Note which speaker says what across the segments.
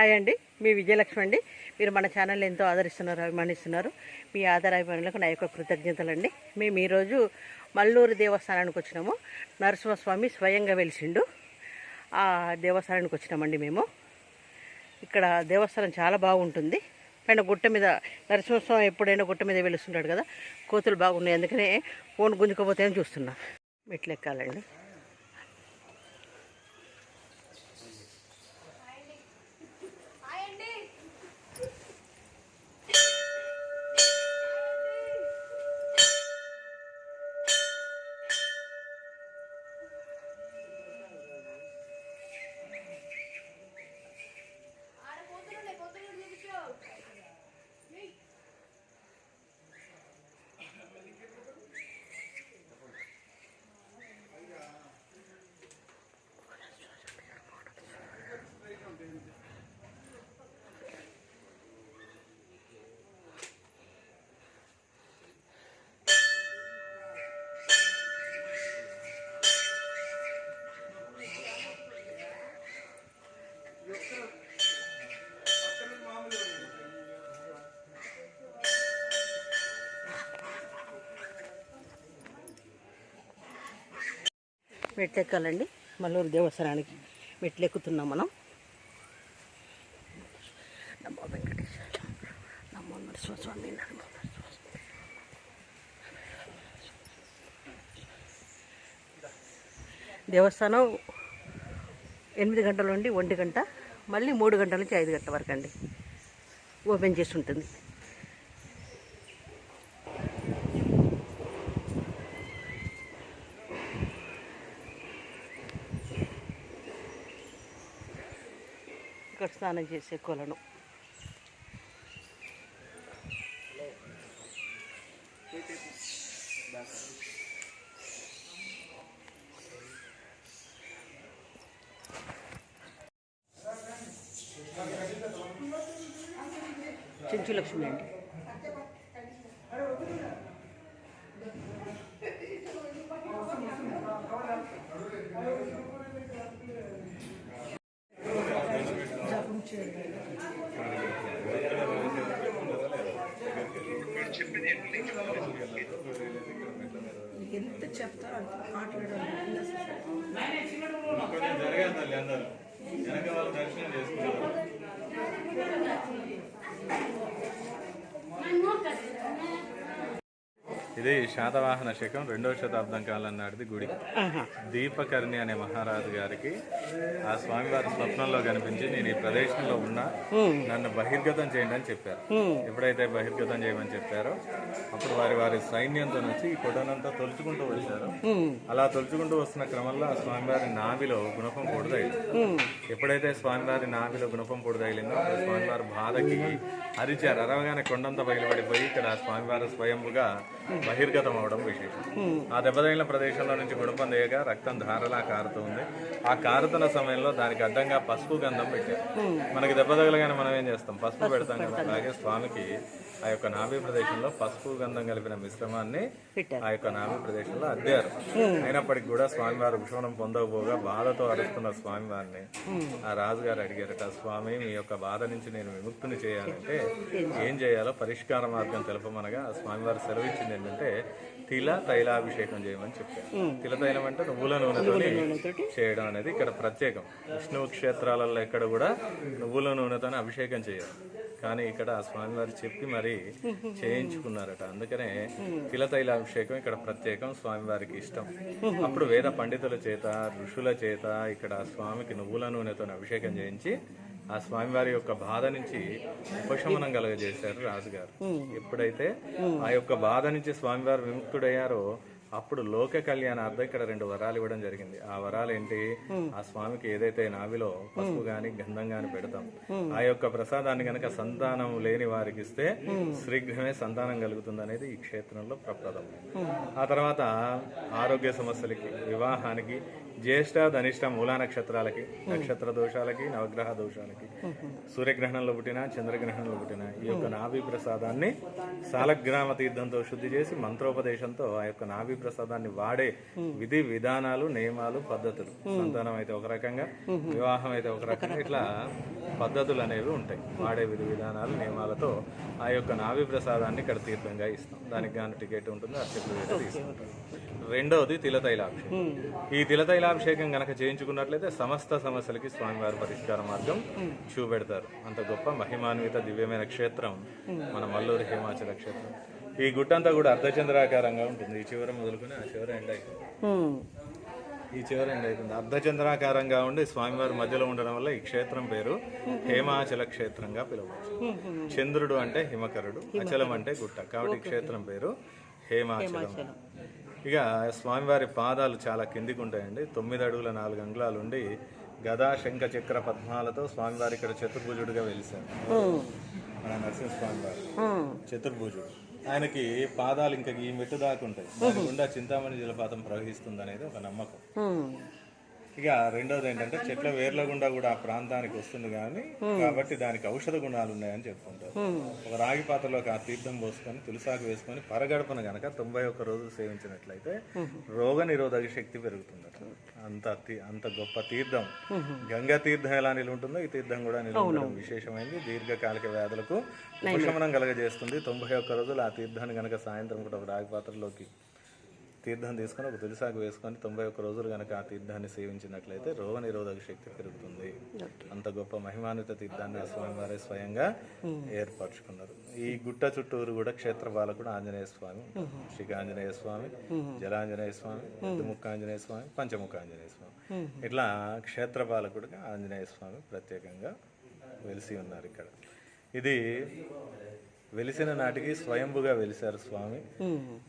Speaker 1: Hi అండి. మీ విజయలక్ష్మి అండి. మీరు మన ఛానల్ ఎంతో ఆదరిస్తున్నారు అభిమానిస్తున్నారు. మీ ఆధార అభిమానులకు నా యొక్క కృతజ్ఞతలు అండి మేము ఈరోజు మల్లూరు దేవస్థానానికి వచ్చినాము. నరసింహస్వామి స్వయంగా వెలిసిండు. ఆ దేవస్థానానికి వచ్చినామండి మేము. ఇక్కడ దేవస్థానం చాలా బాగుంటుంది. పైన గుట్ట మీద నరసింహస్వామి ఎప్పుడైనా గుట్ట మీద వెలుస్తుంటాడు కదా కోతులు బాగున్నాయి. అందుకనే ఫోన్ గుంజుకోపోతే చూస్తున్నా. మెట్లు ఎక్కాలండి మెట్లు ఎక్కాలండి మల్లూరు దేవస్థానానికి మెట్లు ఎక్కుతున్నాం మనం. నమో వెంకటేశ్వర నమో నరసింహస్వామి నమో దేవస్థానం ఎనిమిది గంటల నుండి ఒంటి గంట మళ్ళీ మూడు గంటల నుంచి ఐదు గంటల వరకు అండి ఓపెన్ చేసి ఉంటుంది. ఇక్కడ స్నానం చేసే కొలను. చెంచులక్ష్మి అండి.
Speaker 2: ఎంత చెప్తారో మాట్లాడాలి
Speaker 3: కొంచెం జరగాలి తల్లి అందరూ వెనక వాళ్ళు దర్శనం చేసుకుంటారు ఇది శాతవాహన శకం రెండవ శతాబ్దం కాలం నాటిది గుడి. దీపకర్ణి అనే మహారాజు గారికి ఆ స్వామివారి స్వప్నంలో కనిపించి నేను ఈ ప్రదేశంలో ఉన్నా నన్ను బహిర్గతం చేయండి అని చెప్పారు. ఎప్పుడైతే బహిర్గతం చేయమని చెప్పారో అప్పుడు వారి వారి సైన్యంతో వచ్చి ఈ కొండనంతా తొలుచుకుంటూ వచ్చారు. అలా తొలుచుకుంటూ వస్తున్న క్రమంలో ఆ స్వామివారి నాభిలో గుణపం పొడిదైంది ఎప్పుడైతే స్వామివారి నాభిలో గుణపం పొడిదైలిందో స్వామివారి బాధకి అరిచారు. అరవగానే కొండంతా బయలుపడిపోయి ఇక్కడ స్వామివారు స్వయంగా బహిర్గతం అవడం విశేషం ఆ దెబ్బతగిలిన ప్రదేశంలో నుంచి గుణపం తీయగా రక్తం ధారలా కారుతుంది. ఆ కారుతున్న సమయంలో దానికి అడ్డంగా పసుపు గంధం పెట్టారు. మనకి దెబ్బ తగలగానే మనం ఏం చేస్తాం? పసుపు పెడతాం కదా. అలాగే స్వామికి ఆ యొక్క నాభి ప్రదేశంలో పసుపు గంధం కలిపిన మిశ్రమాన్ని. ఆ యొక్క నాభి ప్రదేశంలో అద్దారు. అయినప్పటికీ కూడా స్వామివారు భూషణం పొందకపోగా బాధతో అరుస్తున్న స్వామివారిని ఆ రాజుగారు అడిగారట స్వామి మీ యొక్క బాధ నుంచి నేను విముక్తిని చేయాలంటే ఏం చేయాలో? పరిష్కార మార్గం తెలపమనగా ఆ స్వామివారు సెలవిచ్చింది ఏంటంటే తిల తైలాభిషేకం చేయమని చెప్పారు. తిల తైలం అంటే నువ్వుల నూనెతో చేయడం అనేది ఇక్కడ ప్రత్యేకం. విష్ణువు క్షేత్రాలలో ఎక్కడ కూడా నువ్వుల నూనెతో అభిషేకం చేయరు. కానీ ఇక్కడ స్వామివారు చెప్పి మరి చేయించుకున్నారట. అందుకనే తిలతైలాభిషేకం ఇక్కడ ప్రత్యేకం స్వామివారికి ఇష్టం. అప్పుడు వేద పండితుల చేత ఋషుల చేత ఇక్కడ స్వామికి నువ్వుల నూనెతో అభిషేకం చేయించి ఆ స్వామివారి యొక్క బాధ నుంచి ఉపశమనం కలగజేశారు రాజుగారు. ఎప్పుడైతే ఆ యొక్క బాధ నుంచి స్వామివారు విముక్తుడయ్యారో అప్పుడు లోక కళ్యాణార్థం ఇక్కడ రెండు వరాలు ఇవ్వడం జరిగింది. ఆ వరాలు ఏంటి? ఆ స్వామికి ఏదైతే నావిలో పసుపు గాని గంధం గాని పెడతాం. ఆ యొక్క ప్రసాదాన్ని గనక సంతానం లేని వారికి ఇస్తే శీఘ్రమే సంతానం కలుగుతుంది అనేది ఈ క్షేత్రంలో ప్రప్రదం ఆ తర్వాత ఆరోగ్య సమస్యలకి వివాహానికి జ్యేష్ఠ ధనిష్ట మూలా నక్షత్రాలకి నక్షత్ర దోషాలకి నవగ్రహ దోషాలకి. సూర్యగ్రహణంలో పుట్టిన చంద్రగ్రహణంలో పుట్టిన ఈ యొక్క నాభి ప్రసాదాన్ని సాలగ్రామ తీర్థంతో శుద్ధి చేసి మంత్రోపదేశంతో ఆ యొక్క నాభి ప్రసాదాన్ని వాడే విధి విధానాలు నియమాలు పద్ధతులు. సంతానం అయితే ఒక రకంగా వివాహం అయితే ఒక రకంగా ఇట్లా పద్ధతులు అనేవి ఉంటాయి. వాడే విధి విధానాలు నియమాలతో ఆ యొక్క నాభి ప్రసాదాన్ని ఇక్కడ తీర్థంగా ఇస్తాం. దానికి గాను టికెట్ ఉంటుంది? అర్చకులు వేరే తీసుకుంటారు రెండవది తిలతైలాభిషేకం ఈ తిలతైలాభిషేకం గనక చేయించుకున్నట్లయితే సమస్త సమస్యలకి స్వామివారి పరిష్కార మార్గం చూపెడతారు. అంత గొప్ప మహిమాన్విత దివ్యమైన క్షేత్రం మన మల్లూరు హేమాచల క్షేత్రం. ఈ గుట్టంతా కూడా అర్ధచంద్రాకారంగా ఉంటుంది. ఈ చివర మొదలుకొని ఆ చివర ఎండ్. ఈ చివర ఎండ్ అవుతుంది అర్ధచంద్రాకారంగా ఉండి స్వామివారి మధ్యలో ఉండడం వల్ల ఈ క్షేత్రం పేరు హేమాచల క్షేత్రంగా పిలువచ్చు. చంద్రుడు అంటే హిమకరుడు అచలం అంటే గుట్ట. కాబట్టి క్షేత్రం పేరు హేమాచలం. ఇక స్వామివారి పాదాలు చాలా కిందికి ఉంటాయండి తొమ్మిది అడుగుల నాలుగు అంగుళాలు ఉండి గదా శంఖ చక్ర పద్మాలతో స్వామివారి ఇక్కడ చతుర్భుజుడిగా వెలిశారు
Speaker 1: ఉమ్.
Speaker 3: మన నరసింహస్వామి వారు. చతుర్భుజుడు ఆయనకి పాదాలు ఇంకా ఈ మెట్టు దాకా ఉంటాయి దాని గుండా చింతామణి జలపాతం ప్రవహిస్తుంది అనేది ఒక నమ్మకం. ఇక రెండోది ఏంటంటే చెట్ల వేర్ల గుండా కూడా ఆ ప్రాంతానికి వస్తుంది కానీ కాబట్టి దానికి ఔషధ గుణాలు ఉన్నాయని చెప్పుకుంటారు. ఒక రాగి పాత్రలోకి ఆ తీర్థం పోసుకొని తులసాకు వేసుకొని పరగడపన గనక తొంభై ఒక్క రోజులు సేవించినట్లయితే రోగ నిరోధక శక్తి పెరుగుతుందట. అంత అంత గొప్ప తీర్థం. గంగా తీర్థం ఎలా నిలువ ఉంటుందో ఈ తీర్థం కూడా నిలువ ఉండడం విశేషమైంది. దీర్ఘకాలిక వ్యాధులకు ఉపశమనం కలగజేస్తుంది. తొంభై ఒక్క రోజులు ఆ తీర్థాన్ని గనక సాయంత్రం కూడా ఒక రాగి పాత్రలోకి తీర్థం తీసుకొని ఒక తులసాకు వేసుకొని తొంభై ఒక్క రోజులు కనుక ఆ తీర్థాన్ని సేవించినట్లయితే రోగ నిరోధక శక్తి పెరుగుతుంది. అంత గొప్ప మహిమాన్విత తీర్థాన్ని స్వామివారే స్వయంగా ఏర్పరచుకున్నారు. ఈ గుట్ట చుట్టూరు కూడా క్షేత్ర పాలకుడు ఆంజనేయ స్వామి శ్రీ ఆంజనేయ స్వామి జలాంజనేయ స్వామి ముక్క ఆంజనేయ స్వామి పంచముఖ ఆంజనేయ స్వామి ఇట్లా క్షేత్ర పాలకుడిగా ఆంజనేయ స్వామి ప్రత్యేకంగా వెలిసి ఉన్నారు ఇక్కడ. ఇది వెలిసిన నాటికి స్వయంభుగా వెలిశారు స్వామి.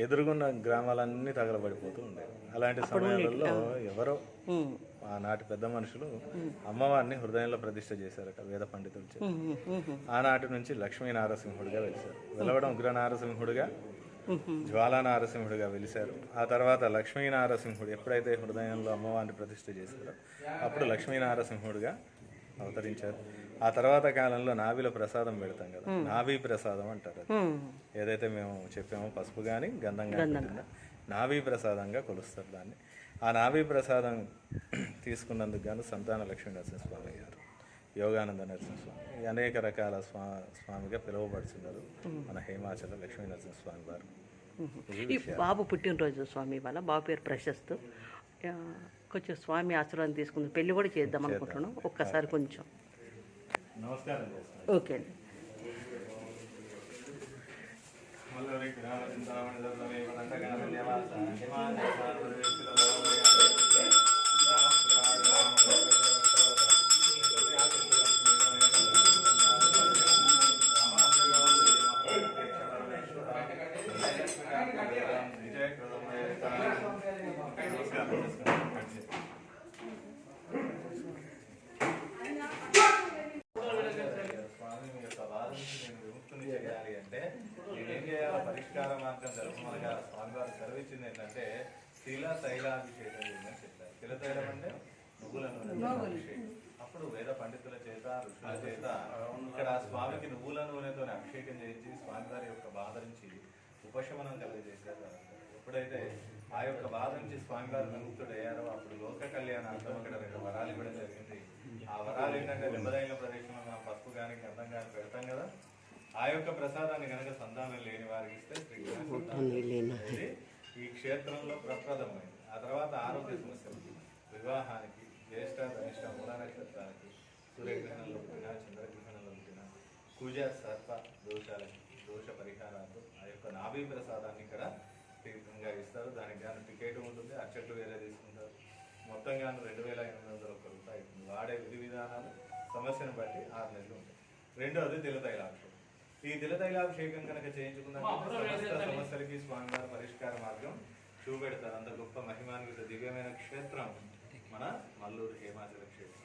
Speaker 3: ఎదురుగున్న గ్రామాలన్నీ తగలబడిపోతూ ఉండేవి. అలాంటి సమయాలలో ఎవరో. ఆనాటి పెద్ద మనుషులు అమ్మవారిని హృదయంలో ప్రతిష్ఠ చేశారట వేద పండితులు. ఆనాటి నుంచి లక్ష్మీ నారసింహుడిగా వెలిశారు. వెలవడం ఉగ్ర నారసింహుడిగా జ్వాలా నారసింహుడిగా వెలిశారు. ఆ తర్వాత లక్ష్మీ నారసింహుడు ఎప్పుడైతే హృదయంలో అమ్మవారిని ప్రతిష్ఠ చేశారో అప్పుడు లక్ష్మీ నారసింహుడిగా అవతరించారు. ఆ తర్వాత కాలంలో నాభిలో ప్రసాదం పెడతాం కదా. నాభి ప్రసాదం అంటారు అది. ఏదైతే మేము చెప్పామో పసుపు కానీ గంధం కానీ నాభి ప్రసాదంగా కొలుస్తారు దాన్ని. ఆ నాభి ప్రసాదం తీసుకున్నందుకు గాను సంతాన లక్ష్మీ నరసింహస్వామి గారు యోగానంద నరసింహస్వామి అనేక రకాల స్వా స్వామిగా పిలువబడుతున్నారు మన హేమాచల లక్ష్మీ నరసింహస్వామి వారు.
Speaker 1: బాబు పుట్టినరోజు స్వామి వాళ్ళ బాబు పేరు ప్రశస్త్. కొంచెం స్వామి ఆశీర్వాదం తీసుకుంది. పెళ్ళి కూడా చేద్దాం అనుకుంటున్నాం ఒక్కసారి కొంచెం. ఓకే అండి.
Speaker 3: మల్లూరి గ్రామ చింతామణి దుర్గమే వదండగాన నివాస హిమాలయ స్వామి మీ యొక్క బాధ నుంచి నేను విముక్తిని చేయాలి అంటే నేనేం చేయాలి పరిష్కార మార్గం తెలుసుమనగా సెలవిచ్చింది ఏంటంటే శిల తైలాభిషేకం చేయమని చెప్పారు. శిల తైలం అంటే నువ్వుల. నూనె అభిషేకం. అప్పుడు వేద పండితుల చేత ఋషుల చేత ఇక్కడ స్వామికి నువ్వుల నూనెతో అభిషేకం చేయించి స్వామివారి యొక్క బాధ నుంచి ఉపశమనం కలిగజేశారు. ఎప్పుడైతే ఆ యొక్క బాధ నుంచి స్వామివారు విముక్తుడయ్యారో అప్పుడు లోక కళ్యాణార్థం ఇక్కడ రెండు వరాలు ఇవ్వడం జరిగింది. ఆ వరాలు ఏంటంటే నిమ్మదైన ప్రదేశంలో మనం పసుపు కానీ గంధం కానీ పెడతాం కదా. ఆ యొక్క ప్రసాదాన్ని కనుక సంతానం లేని వారికి ఇస్తే శ్రీకృష్ణ ఈ క్షేత్రంలో ప్రప్రదమైంది ఆ తర్వాత ఆరోగ్య సమస్యలు వివాహానికి జ్యేష్ఠ ధనిష్ట మూల నక్షత్రానికి సూర్యగ్రహణంలో పుట్టిన చంద్రగ్రహణంలో పుట్టిన కుజ సర్ప దోషాలకి దోష పరిహారాలు ఆ యొక్క నాభీ ప్రసాదాన్ని ఇక్కడ తీర్థంగా ఇస్తారు. దానికి గాను టికెట్ ఉంటుంది అచ్చట్లు వేరే తీసుకుంటారు. మొత్తం రెండు వేల ఎనిమిది వందల ఒక్క రూపాయి. వాడే విధి విధానాలు సమస్యను బట్టి ఆరు నెలలు ఉంటాయి. రెండవది తిలతైలాభిషేకం ఈ తిలతైలాభిషేకం కనుక చేయించుకున్నట్లయితే సమస్యలకి స్వామివారి పరిష్కార మార్గం చూపెడతారు. అంత గొప్ప మహిమాన్విత దివ్యమైన క్షేత్రం మన మల్లూరు హేమాచల క్షేత్రం.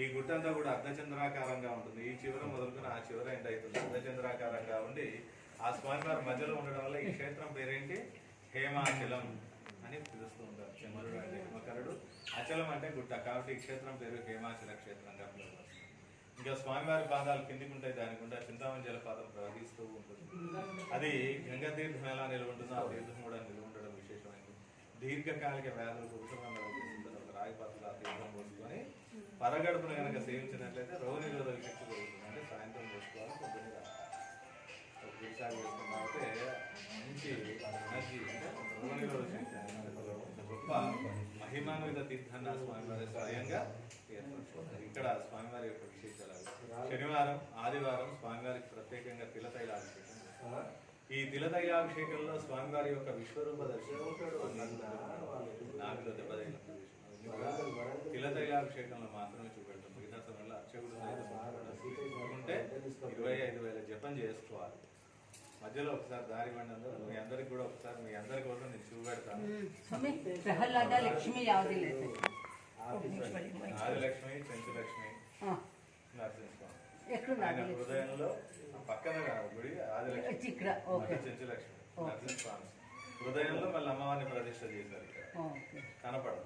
Speaker 3: ఈ గుట్టంతా కూడా అర్ధచంద్రాకారంగా ఉంటుంది. ఈ చివర మొదలుకొని ఆ చివర ఎండ్ అవుతుంది. అర్ధచంద్రాకారంగా ఉండి ఆ స్వామివారి మధ్యలో ఉండడం వల్ల ఈ క్షేత్రం పేరేంటి? హేమాచలం అని పిలుస్తూ ఉంటారు. చంద్రుడు అంటే హిమకరుడు. అచలం అంటే గుట్ట. కాబట్టి ఈ క్షేత్రం పేరు హేమాచల క్షేత్రంగా పిలువబడుతుంది ఇంకా స్వామివారి పాదాలు కిందికి ఉంటాయి దాని గుండా చింతామణి జలపాతం ప్రవహిస్తూ ఉంటుంది. అది గంగా తీర్థం ఎలా నిలవంటుందో ఆ తీర్థం కూడా నిలవండడం విశేషమైనది. దీర్ఘకాలిక వ్యాధులకు ఉపశమనం లభిస్తుంది ఆ తీర్థం పోసుకొని పరగడుపును కనుక సేవించినట్లయితే రోగ నిరోధక శక్తి పెరుగుతుంది. అంటే సాయంత్రం పోసుకోవాలి పొద్దున్నే నిరోధక గొప్ప మహిమాన్విత తీర్థాన్ని స్వామివారి స్వయంగా ఇక్కడ స్వామివారి యొక్క శనివారం ఆదివారం స్వామివారికి ప్రత్యేకంగా తిలతైలాభిషేకం ఈ తిలతైలాభిషేకంలో స్వామివారి యొక్క విశ్వరూప దర్శనం తిలతైలాభిషేకంలో మాత్రమే చూపెట్టడం మిగతా సమయంలో అర్చకుడు ఉంటే ఇరవై ఐదు వేల జపం చేసుకోవాలి. మధ్యలో ఒకసారి దారి బండి అందరూ మీ అందరికి కూడా ఒకసారి మీ అందరి కోసం నేను చూపెడతాను. ఆదిలక్ష్మి చెంచులక్ష్మి నరసింహ హృదయంలో పక్కన గుడి ఆదిలక్ష్మి.
Speaker 4: ఇక్కడ ఓకే.
Speaker 3: చెంచులక్ష్మి హృదయంలో మళ్ళీ అమ్మవారిని ప్రతిష్ట చేశారు ఇక్కడ. కనపడదు.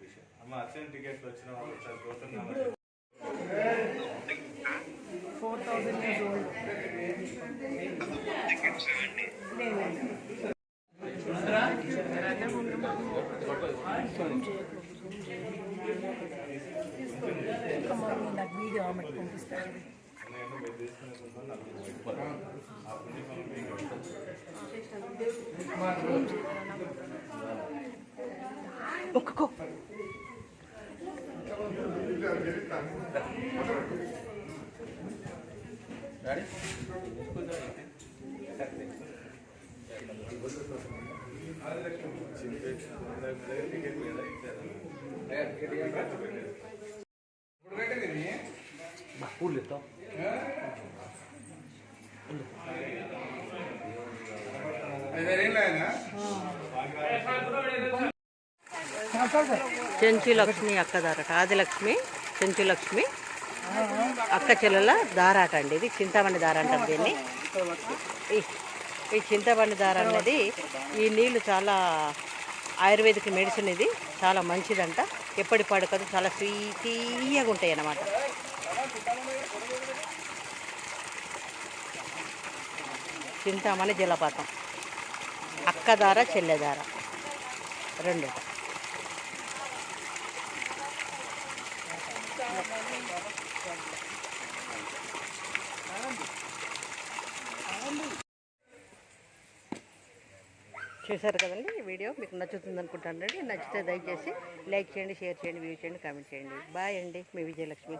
Speaker 3: విషయం. అమ్మ అర్చన టికెట్లు వచ్చిన వాళ్ళు ఒకసారి పోతున్నాము
Speaker 2: ఫోర్ ఇయర్స్ ఓల్డ్. నాకు వీడియో ఆమెకు పంపిస్తాను
Speaker 3: నేను మీరు తీసుకునే ముందు నలుగురు వెళ్ళిపోతారు. ఆ
Speaker 1: చెంచు లక్ష్మి ఆదిలక్ష్మి చెంచు లక్ష్మి అక్క చెల్లెల దారాట అండి ఇది చింతామణి దార అంటారు దీన్ని ఈ- ఈ చింతామణి దార అనేది ఈ నీళ్ళు చాలా ఆయుర్వేదిక్ మెడిసిన్ ఇది. చాలా మంచిదంట. ఎప్పటి పడకదు చాలా స్వీ తీయగా ఉంటాయి అన్నమాట చింతామణి జలపాతం. అక్కదార చెల్లెదార. రెండు. చూసారు కదండి ఈ వీడియో. మీకు నచ్చుతుంది అనుకుంటానండి నచ్చితే దయచేసి లైక్ చేయండి షేర్ చేయండి వ్యూ చేయండి కామెంట్ చేయండి. బాయ్ అండి. మీ విజయలక్ష్మి.